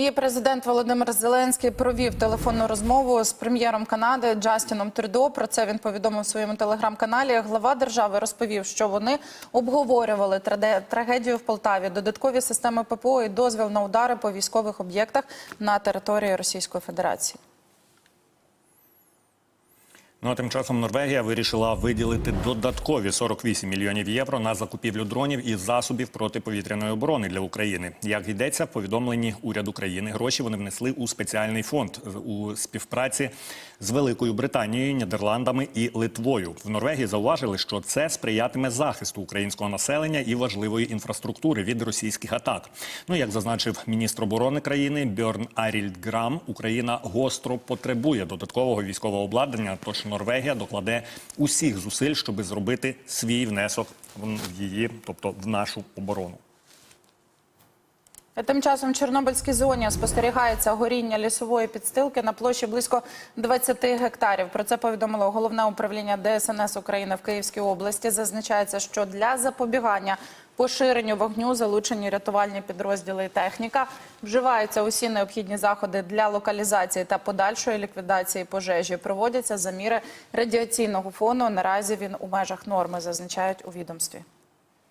І президент Володимир Зеленський провів телефонну розмову з прем'єром Канади Джастіном Трюдо. Про це він повідомив у своєму телеграм-каналі. Глава держави розповів, що вони обговорювали трагедію в Полтаві, додаткові системи ППО і дозвіл на удари по військових об'єктах на території Російської Федерації. Ну а тим часом Норвегія вирішила виділити додаткові 48 мільйонів євро на закупівлю дронів і засобів протиповітряної оборони для України. Як йдеться в повідомленні уряду країни, гроші вони внесли у спеціальний фонд у співпраці з Великою Британією, Нідерландами і Литвою. В Норвегії зауважили, що це сприятиме захисту українського населення і важливої інфраструктури від російських атак. Ну як зазначив міністр оборони країни Бьорн Арільд Грам, Україна гостро потребує додаткового військового обладнання. Тож Норвегія докладе усіх зусиль, щоб зробити свій внесок в її, тобто в нашу оборону. Тим часом в Чорнобильській зоні спостерігається горіння лісової підстилки на площі близько 20 гектарів. Про це повідомило головне управління ДСНС України в Київській області. Зазначається, що для запобігання поширенню вогню залучені рятувальні підрозділи і техніка. Вживаються усі необхідні заходи для локалізації та подальшої ліквідації пожежі. Проводяться заміри радіаційного фону. Наразі він у межах норми, зазначають у відомстві.